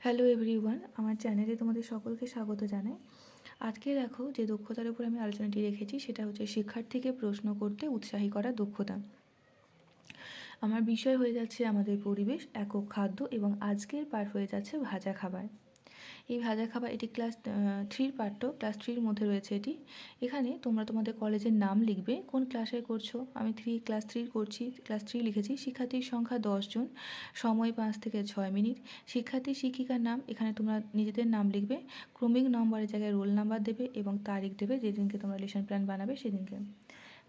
Hello everyone আমার চ্যানেলে তোমাদের সকলকে স্বাগত জানাই। আজকে দেখো যে দক্ষতার উপর আমি আলোচনাটি রেখেছি, সেটা হচ্ছে শিক্ষার্থীকে প্রশ্ন করতে উৎসাহী করা দক্ষতা। আমার বিষয় হয়ে যাচ্ছে আমাদের পরিবেশ, একক খাদ্য এবং আজকের পার হয়ে যাচ্ছে ভাজা খাবার। এই ভাজা খাবার, এটি ক্লাস থ্রির পাঠ্য ক্লাস থ্রির মধ্যে রয়েছে এটি। এখানে তোমরা তোমাদের কলেজের নাম লিখবে, কোন ক্লাসে করছ? আমি থ্রি ক্লাস থ্রির করছি ক্লাস থ্রি লিখেছি, শিক্ষার্থীর সংখ্যা দশজন সময় পাঁচ থেকে ছয় মিনিট। শিক্ষার্থী, শিক্ষিকার নাম, এখানে তোমরা নিজেদের নাম লিখবে, ক্রমিক নম্বরের জায়গায় রোল নাম্বার দেবে এবং তারিখ দেবে, যেদিনকে তোমরা লেসন প্ল্যান বানাবে সেদিনকে।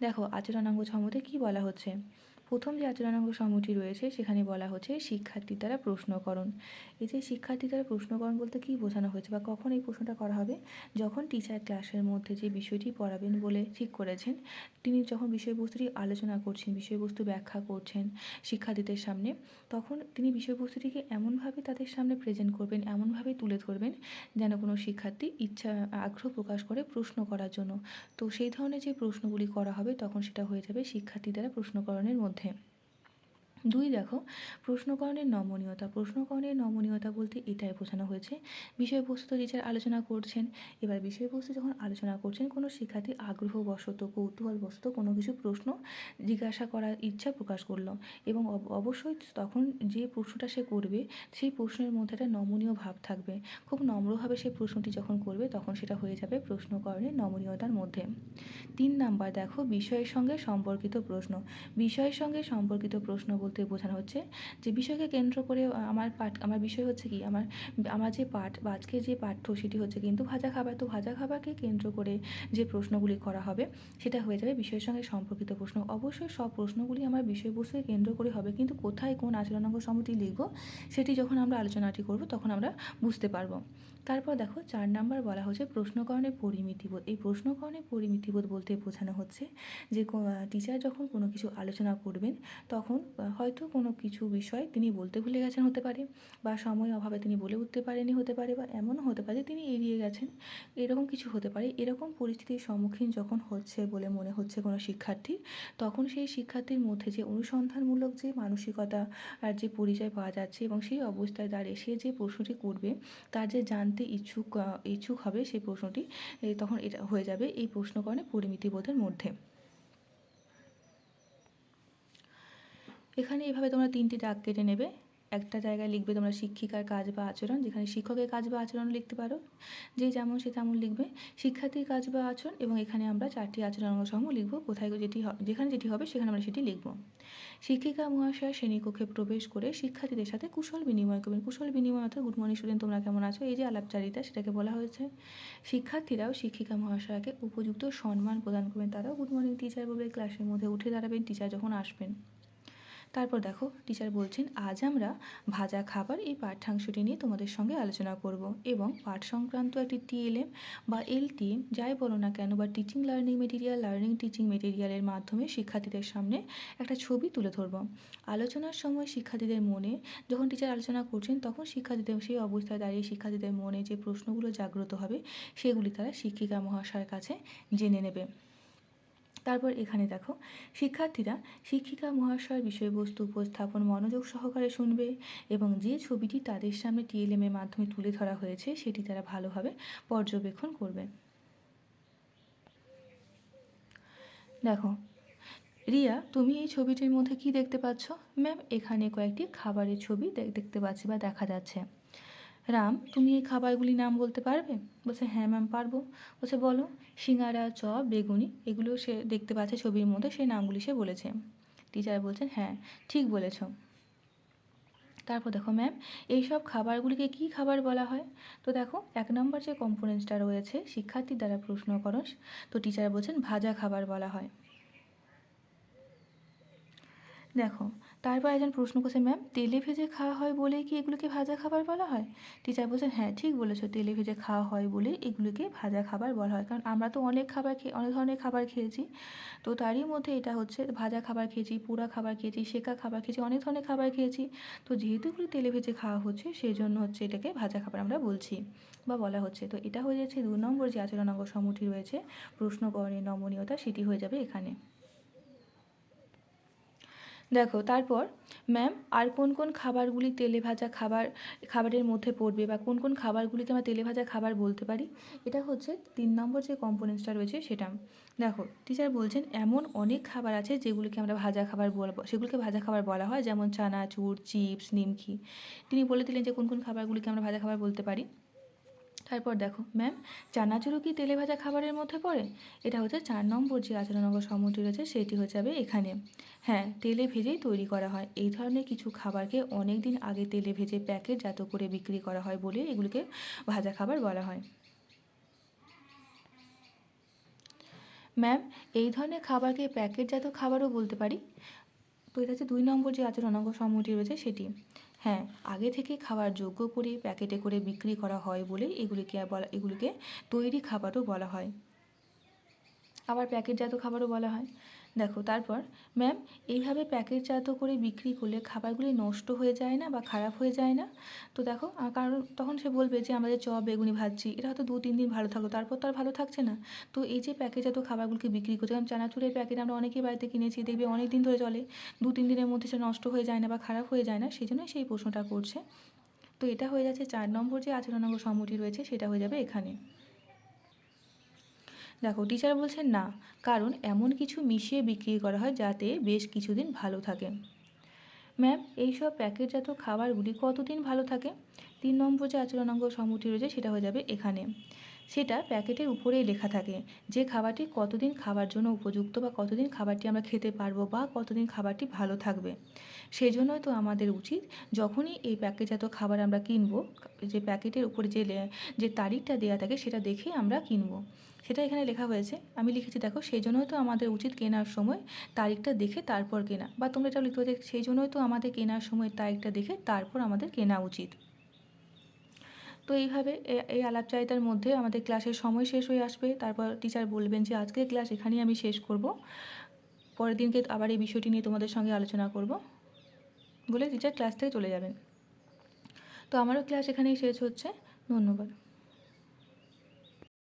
দেখো আচরণাঙ্গ ছমতে কী বলা হচ্ছে? প্রথম যে আচরণাঙ্গ সমূহটি রয়েছে, সেখানে বলা হচ্ছে শিক্ষার্থী দ্বারা প্রশ্নকরণ। এই যে শিক্ষার্থী দ্বারা প্রশ্নকরণ বলতে কী বোঝানো হয়েছে বা কখন এই প্রশ্নটা করা হবে? যখন টিচার ক্লাসের মধ্যে যে বিষয়টি পড়াবেন বলে ঠিক করেছেন, তিনি যখন বিষয়বস্তুটি আলোচনা করছেন, বিষয়বস্তু ব্যাখ্যা করছেন শিক্ষার্থীদের সামনে, তখন তিনি বিষয়বস্তুটিকে এমনভাবে তাদের সামনে প্রেজেন্ট করবেন, এমনভাবে তুলে ধরবেন যেন কোনো শিক্ষার্থী ইচ্ছা, আগ্রহ প্রকাশ করে প্রশ্ন করার জন্য। তো সেই ধরনের যে প্রশ্নগুলি করা হবে, তখন সেটা হয়ে যাবে শিক্ষার্থী দ্বারা প্রশ্নকরণের মধ্যে। দুই দেখো, প্রশ্নকরণের নমনীয়তা। প্রশ্নকরণের নমনীয়তা বলতে এটাই বোঝানো হয়েছে, বিষয়বস্তু টিচার আলোচনা করছেন। এবার বিষয়বস্তু যখন আলোচনা করছেন, কোনো শিক্ষার্থী আগ্রহবশত, কৌতূহলবশত কোনো কিছু প্রশ্ন জিজ্ঞাসা করার ইচ্ছা প্রকাশ করল এবং অবশ্যই তখন যে প্রশ্নটা সে করবে, সেই প্রশ্নের মধ্যে একটা নমনীয় ভাব থাকবে। খুব নম্রভাবে সেই প্রশ্নটি যখন করবে, তখন সেটা হয়ে যাবে প্রশ্নকরণের নমনীয়তার মধ্যে। তিন নাম্বার দেখো, বিষয়ের সঙ্গে সম্পর্কিত প্রশ্ন। বিষয়ের সঙ্গে সম্পর্কিত প্রশ্ন বলতে বোঝানো হচ্ছে যে বিষয়কে কেন্দ্র করে আমার পাঠ, আমার বিষয় হচ্ছে কি, আমার আমার যে পাঠ বা আজকে যে পাঠ্য সেটি হচ্ছে কিন্তু ভাজা খাবার। তো ভাজা খাবারকে কেন্দ্র করে যে প্রশ্নগুলি করা হবে, সেটা হয়ে যাবে বিষয়ের সঙ্গে সম্পর্কিত প্রশ্ন। অবশ্যই সব প্রশ্নগুলি আমার বিষয়বস্তুকে কেন্দ্র করে হবে, কিন্তু কোথায় কোন আচরণাঙ্গ সম্মতি লিখব, সেটি যখন আমরা আলোচনাটি করব তখন আমরা বুঝতে পারব। তারপর দেখো, চার নাম্বার বলা হচ্ছে প্রশ্নকরণের পরিমিতিবোধ। এই প্রশ্নকরণের পরিমিতিবোধ বলতে বোঝানো হচ্ছে যে টিচার যখন কোনো কিছু আলোচনা করবেন, তখন হয়তো কোনো কিছু বিষয় তিনি বলতে ভুলে গেছেন হতে পারে বা সময় অভাবে তিনি বলে উঠতে পারেনি হতে পারে বা এমনও হতে পারে তিনি এড়িয়ে গেছেন। এরকম কিছু হতে পারে। এরকম পরিস্থিতির সম্মুখীন যখন হচ্ছে বলে মনে হচ্ছে কোনো শিক্ষার্থী, তখন সেই শিক্ষার্থীর মধ্যে যে অনুসন্ধানমূলক যে মানসিকতা আর যে পরিচয় পাওয়া যাচ্ছে এবং সেই অবস্থায় দাঁড়িয়ে সে যে প্রশ্নটি করবে, তার যে জানতে ইচ্ছুক ইচ্ছুক হবে সেই প্রশ্নটি তখন এটা হয়ে যাবে এই প্রশ্নকরণে পরিমিতিবোধের মধ্যে। এখানে এভাবে তোমরা তিনটি দাগ কেটে নেবে। একটা জায়গায় লিখবে তোমরা শিক্ষিকার কাজ বা আচরণ, যেখানে শিক্ষকের কাজ বা আচরণ লিখতে পারো। যে যেমন সে তেমন লিখবে। শিক্ষার্থীর কাজ বা আচরণ এবং এখানে আমরা চারটি আচরণ সমূহ লিখব। কোথায় যেটি যেখানে যেটি হবে সেখানে আমরা সেটি লিখব। শিক্ষিকা, মহাশয় শ্রেণীকক্ষে প্রবেশ করে শিক্ষার্থীদের সাথে কুশল বিনিময় করবেন। কুশল বিনিময় অর্থাৎ, গুড মর্নিং স্টুডেন্ট, তোমরা কেমন আছো? এই যে আলাপচারিতা, সেটাকে বলা হয়েছে। শিক্ষার্থীরাও শিক্ষিকা, মহাশয়কে উপযুক্ত সম্মান প্রদান করবেন। তারাও গুড মর্নিং টিচার বলবে ক্লাসের মধ্যে উঠে দাঁড়াবেন। টিচার যখন আসবেন তারপর দেখো টিচার বলছেন, আজ আমরা ভাজা খাবার এই পাঠ্যাংশটি নিয়ে তোমাদের সঙ্গে আলোচনা করব এবং পাঠ সংক্রান্ত একটি টিএলএম বা এলটিএম যাই বলো না কেন, বা teaching learning material learning teaching মেটেরিয়ালের মাধ্যমে শিক্ষার্থীদের সামনে একটা ছবি তুলে ধরব। আলোচনার সময় শিক্ষার্থীদের মনে, যখন টিচার আলোচনা করছেন, তখন শিক্ষার্থীদের, সেই অবস্থায় দাঁড়িয়ে শিক্ষার্থীদের মনে যে প্রশ্নগুলো জাগ্রত হবে, সেগুলি তারা শিক্ষিকা মহাশয়ের কাছে জেনে নেবে। তারপর এখানে দেখো, শিক্ষার্থীরা শিক্ষিকা মহাশয়ের বিষয়বস্তু উপস্থাপন মনোযোগ সহকারে শুনবে এবং যে ছবিটি তাদের সামনে টিএলএমের মাধ্যমে তুলে ধরা হয়েছে সেটি তারা ভালোভাবে পর্যবেক্ষণ করবে। দেখো, রিয়া, তুমি এই ছবিটির মধ্যে কি দেখতে পাচ্ছ? ম্যাম, এখানে কয়েকটি খাবারের ছবি দেখতে পাচ্ছি বা দেখা যাচ্ছে। রাম, তুমি এই খাবারগুলির নাম বলতে পারবে? বলছে হ্যাঁ ম্যাম পারব। বলছে, বলো, সিঙ্গারা, চপ, বেগুনি, এগুলো সে দেখতে পাচ্ছে ছবির মধ্যে, সেই নামগুলি সে বলেছে। টিচার বলছেন হ্যাঁ ঠিক বলেছ। তারপর দেখো ম্যাম এইসব খাবারগুলিকে কি খাবার বলা হয়? তো দেখো, এক নম্বর যে কম্পোনেন্টসটা রয়েছে শিক্ষার্থীর দ্বারা প্রশ্ন করো তো টিচার বলছেন, ভাজা খাবার বলা হয়। দেখো তারপর একজন প্রশ্ন করছে, ম্যাম, তেলে ভেজে খাওয়া হয় বলেই কি এগুলোকে ভাজা খাবার বলা হয়? টিচার বলছেন হ্যাঁ ঠিক বলেছ, তেলে ভেজে খাওয়া হয় বলে এগুলোকে ভাজা খাবার বলা হয়। কারণ আমরা তো অনেক খাবার খেয়ে, অনেক ধরনের খাবার খেয়েছি। তো তারই মধ্যে এটা হচ্ছে ভাজা খাবার খেয়েছি, পোড়া খাবার খেয়েছি, সেকা খাবার খেয়েছি, অনেক ধরনের খাবার খেয়েছি। তো যেহেতু এগুলো তেলে ভেজে খাওয়া হচ্ছে সেই জন্য হচ্ছে এটাকে ভাজা খাবার আমরা বলছি বা বলা হচ্ছে। তো এটা হয়ে যাচ্ছে দু নম্বর যে আচরণাঙ্গ সমূহটি রয়েছে প্রশ্নকরণের নমনীয়তা, সেটি হয়ে যাবে এখানে। দেখো, তারপর ম্যাম আর কোন কোন খাবারগুলি তেলে ভাজা খাবার, খাবারের মধ্যে পড়বে বা কোন কোন খাবারগুলিকে আমরা তেলে ভাজা খাবার বলতে পারি, এটা হচ্ছে তিন নম্বর যে কম্পোনেন্টসটা রয়েছে সেটা। দেখো টিচার বলছেন এমন অনেক খাবার আছে যেগুলিকে আমরা ভাজা খাবার বলব সেগুলোকে ভাজা খাবার বলা হয়, যেমন চানাচুর, চিপস, নিমকি। তিনি বলে দিলেন যে কোন কোন খাবারগুলিকে আমরা ভাজা খাবার বলতে পারি। তারপর দেখো ম্যাম চানাচুরও কি তেলে ভাজা খাবারের মধ্যে পড়ে? এটা হচ্ছে চার নম্বর যে আচরণাঙ্গ সমূহটি রয়েছে, সেটি হয়ে যাবে এখানে। হ্যাঁ তেলে ভেজেই তৈরি করা হয়। এই ধরনের কিছু খাবারকে অনেক দিন আগে তেলে ভেজে প্যাকেটজাত করে বিক্রি করা হয় বলে এগুলিকে ভাজা খাবার বলা হয়। ম্যাম এই ধরনের খাবারকে প্যাকেটজাত খাবারও বলতে পারি? তো এটা হচ্ছে দুই নম্বর যে আচরণাঙ্গ সমূহটি রয়েছে, সেটি। হ্যাঁ আগে থেকে খাবার যোগ্য করে প্যাকেটে করে বিক্রি করা হয় বলে এগুলিকে বলা, এগুলিকে তৈরি খাবারও বলা হয়। আবার প্যাকেটজাত খাবারও বলা হয়। দেখো, তারপর, ম্যাম, এইভাবে প্যাকেটজাত করে বিক্রি করলে খাবারগুলি নষ্ট হয়ে যায় না বা খারাপ হয়ে যায় না? তো দেখো কারণ, তখন সে বলবে যে, আমাদের চপ, বেগুনি ভাজছি, এটা হয়তো দু তিন দিন ভালো থাকল, তারপর তো আর ভালো থাকছে না। তো এই যে প্যাকেটজাত খাবারগুলিকে বিক্রি করছে যেমন চানাচুরের প্যাকেট আমরা অনেকেই বাড়িতে কিনেছি, দেখবে অনেক দিন ধরে চলে দু তিন দিনের মধ্যে সে নষ্ট হয়ে যায় না বা খারাপ হয়ে যায় না, সেই জন্যই সেই প্রশ্নটা করছে। তো এটা হয়ে যাচ্ছে চার নম্বর যে আচরণাঙ্গ সমূহটি রয়েছে, সেটা হয়ে যাবে এখানে। দেখো টিচার বলছেন না, কারণ এমন কিছু মিশিয়ে বিক্রি করা হয় যাতে বেশ কিছুদিন ভালো থাকে। ম্যাম, এইসব প্যাকেটজাত খাবারগুলি কতদিন ভালো থাকে? তিন নম্বর যে আচরণাঙ্গ সমূহটি রয়েছে সেটা হয়ে যাবে এখানে। সেটা প্যাকেটের উপরেই লেখা থাকে যে খাবারটি কতদিন খাবার জন্য উপযুক্ত বা কতদিন খাবারটি আমরা খেতে পারব বা কতদিন খাবারটি ভালো থাকবে। সেই জন্যই তো আমাদের উচিত যখনই এই প্যাকেটজাত খাবার আমরা কিনবো, যে প্যাকেটের উপরে যে যে তারিখটা দেওয়া থাকে সেটা দেখে আমরা কিনবো। সেটা এখানে লেখা হয়েছে। আমি লিখেছি, দেখো, সেই জন্যই তো আমাদের উচিত কেনার সময় তারিখটা দেখে তারপর কেনা। বা তোমরা এটা লিখতে পারো সেই জন্যই তো আমাদের কেনার সময় তারিখটা দেখে তারপর আমাদের কেনা উচিত। তো এইভাবে এই আলাপচারিতার মধ্যে আমাদের ক্লাসের সময় শেষ হয়ে আসবে। তারপর টিচার বলবেন যে, আজকের ক্লাস এখানেই আমি শেষ করব। পরের দিনকে আবার এই বিষয়টি নিয়ে তোমাদের সঙ্গে আলোচনা করব। বলে টিচার ক্লাস থেকে চলে যাবেন। তো আমারও ক্লাস এখানেই শেষ হচ্ছে। ধন্যবাদ।